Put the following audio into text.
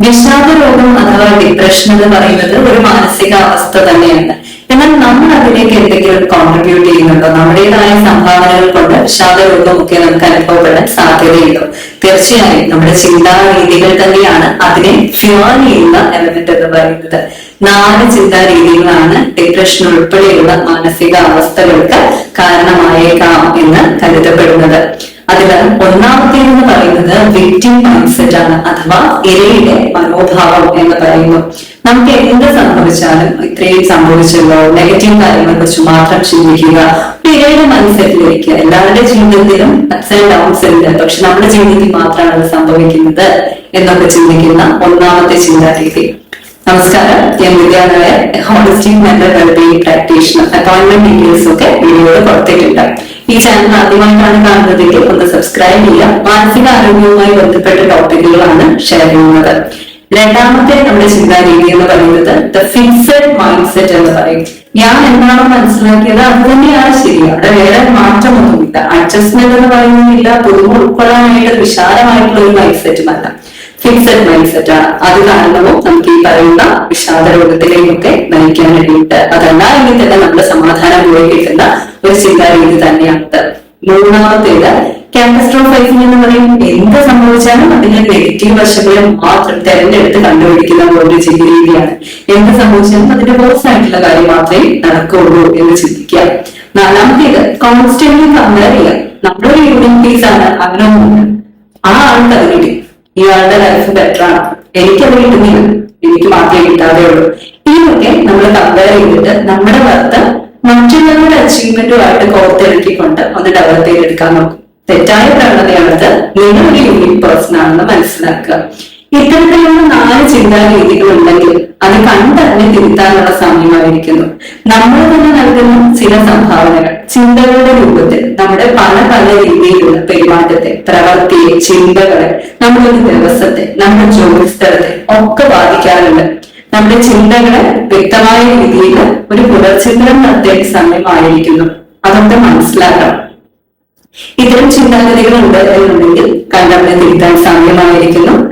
വിഷാദ രോഗം അഥവാ ഡിപ്രഷൻ എന്ന് പറയുന്നത് ഒരു മാനസികാവസ്ഥ തന്നെയാണ്. എന്നാൽ നമ്മൾ അതിലേക്ക് എന്തെങ്കിലും കോൺട്രിബ്യൂട്ട് ചെയ്യുന്നുണ്ടോ? നമ്മുടേതായ സംഭാവനകൾ കൊണ്ട് വിഷാദ രോഗമൊക്കെ നമുക്ക് അനുഭവപ്പെടാൻ സാധ്യതയുണ്ടോ. തീർച്ചയായും നമ്മുടെ ചിന്താ രീതികൾ തന്നെയാണ് അതിനെ ഫ്യൂർ ചെയ്യുന്ന എലമെന്റ് എന്ന് പറയുന്നത്. നാല് ചിന്താ രീതികളാണ് ഡിപ്രഷൻ ഉൾപ്പെടെയുള്ള മാനസികാവസ്ഥകൾക്ക് കാരണമായേക്കാം എന്ന് കരുതപ്പെടുന്നത്. അതിൽ ഒന്നാമത്തേതെന്ന് പറയുന്നത് വിക്ടിം മൈൻഡ്സെറ്റ് ആണ് അഥവാ ഇരയുടെ മനോഭാവം എന്ന് പറയുന്നു നമുക്ക് എന്ത് സംഭവിച്ചാലും ഇത്രയും സംഭവിച്ചല്ലോ നെഗറ്റീവ് കാര്യങ്ങളെ കുറിച്ച് മാത്രം ചിന്തിക്കുക. ഇരയുടെ മൈൻഡ് സെറ്റിലേക്ക് എല്ലാവരുടെ ജീവിതത്തിലും അപ്സ് ആൻഡ് ഡൗൺസ് ഉണ്ട് പക്ഷെ നമ്മുടെ ജീവിതത്തിൽ മാത്രമാണ് അത് സംഭവിക്കുന്നത് എന്നൊക്കെ ചിന്തിക്കുന്ന ഒന്നാമത്തെ ചിന്താരീതി. നമസ്കാരം. ഞാൻ വിദ്യാലയ holistic mental wellbeing practitioner appointment details ഒക്കെ വീഡിയോയിൽ കൊടുത്തിട്ടുണ്ട്. ഈ ചാനൽ ആദ്യമായിട്ടാണ് കാണുന്നതെങ്കിൽ ഒന്ന് സബ്സ്ക്രൈബ് ചെയ്യുക. മാനസിക ആരോഗ്യവുമായി ബന്ധപ്പെട്ട ടോപ്പിക്കുകളാണ് ഷെയർ ചെയ്യുന്നത്. രണ്ടാമത്തെ നമ്മുടെ ചിന്താരീതി എന്ന് പറയുന്നത് ദ ഫിക്സഡ് മൈൻഡ് സെറ്റ് എന്ന് പറയും. ഞാൻ എന്താണോ മനസ്സിലാക്കിയത് അത് തന്നെയാണ് ശരി. അവിടെ വേറെ മാറ്റമൊന്നുമില്ല. അഡ്ജസ്റ്റ്മെന്റ് എന്ന് പറയുന്നില്ല. പുതുമ ഉൾക്കൊള്ളാനായിട്ട് വിശാലമായിട്ടുള്ള ഒരു മൈൻഡ് സെറ്റുമല്ല ഫിക്സഡ് മൈൻഡ് സെറ്റ് ആണ്. അത് കാരണവും നമുക്ക് ഈ പറയുന്ന വിഷാദ രോഗത്തിലേക്കൊക്കെ നയിക്കാനിടയുണ്ട് അതല്ല എങ്കിൽ തന്നെ നമ്മുടെ സമാധാനം പോയി ഒരു തന്നെ തന്നെയാണ് മൂന്നാമത്തേത് കാറ്റസ്ട്രോഫൈസിംഗ് എന്ന് പറയും. എന്ത് സംഭവിച്ചാലും അതിന്റെ നെഗറ്റീവ് വശങ്ങളെ മാത്രം തെരഞ്ഞെടുത്ത് കണ്ടുപിടിക്കുന്ന ഒരു ചിന്ത രീതിയാണ്. എന്ത് സംഭവിച്ചാലും അതിന്റെ പോസിറ്റീവ് ആയിട്ടുള്ള കാര്യം മാത്രമേ നടക്കുകയുള്ളൂ എന്ന് ചിന്തിക്കുക. നാലാമത്തേത് കോൺസ്റ്റന്റ്ലി കമ്പയർ നമ്മുടെ ഒരു യൂണിറ്റീസ് ആണ് അങ്ങനൊന്നുമില്ല ആ ആളുടെ അത് കിട്ടി ഇയാളുടെ ലൈഫ് ബെറ്റർ ആണ്. എനിക്കത് കിട്ടുന്നില്ല. എനിക്ക് മാത്രമേ കിട്ടാതെ ഉള്ളൂ ഇതൊക്കെ നമ്മൾ കമ്പയർ ചെയ്തിട്ട് നമ്മുടെ വർത്ത് മറ്റുള്ളവരുടെ അച്ചീവ്മെന്റുമായിട്ട് കോർത്തിണക്കിക്കൊണ്ട് ഒന്ന് ഡെവലപ്പ് ചെയ്തെടുക്കാൻ നോക്കും. തെറ്റായ പ്രവണതയാണത്. നിങ്ങൾ ഒരു യൂണിക് പേഴ്സൺ ആണെന്ന് മനസ്സിലാക്കുക. ഇത്തരത്തിലുള്ള നാല് ചിന്താരീതികൾ ഉണ്ടെങ്കിൽ അത് കണ്ടറിഞ്ഞ് തിരുത്താനുള്ള സമയമായിരിക്കുന്നു. നമ്മൾ തന്നെ നൽകുന്ന ചില സംഭാവനകൾ ചിന്തകളുടെ രൂപത്തിൽ നമ്മുടെ പല പല രീതിയിലുള്ള പെരുമാറ്റത്തെ പ്രവൃത്തിയെ ചിന്തകളെ നമ്മുടെ ഒരു ദിവസത്തെ നമ്മുടെ ജോലി സ്ഥലത്തെ ഒക്കെ ബാധിക്കാറുണ്ട്. നമ്മുടെ ചിന്തകളെ വ്യക്തമായ രീതിയിൽ ഒരു പുനർചിന്തനം നടത്തേണ്ട സമയമായിരിക്കുന്നു. അതൊക്കെ മനസ്സിലാക്കണം. ഇത്തരം ചിന്താഗതികൾ ഉണ്ട് എന്നുണ്ടെങ്കിൽ കണ്ടവനെ തിരുത്താൻ സമയമായിരിക്കുന്നു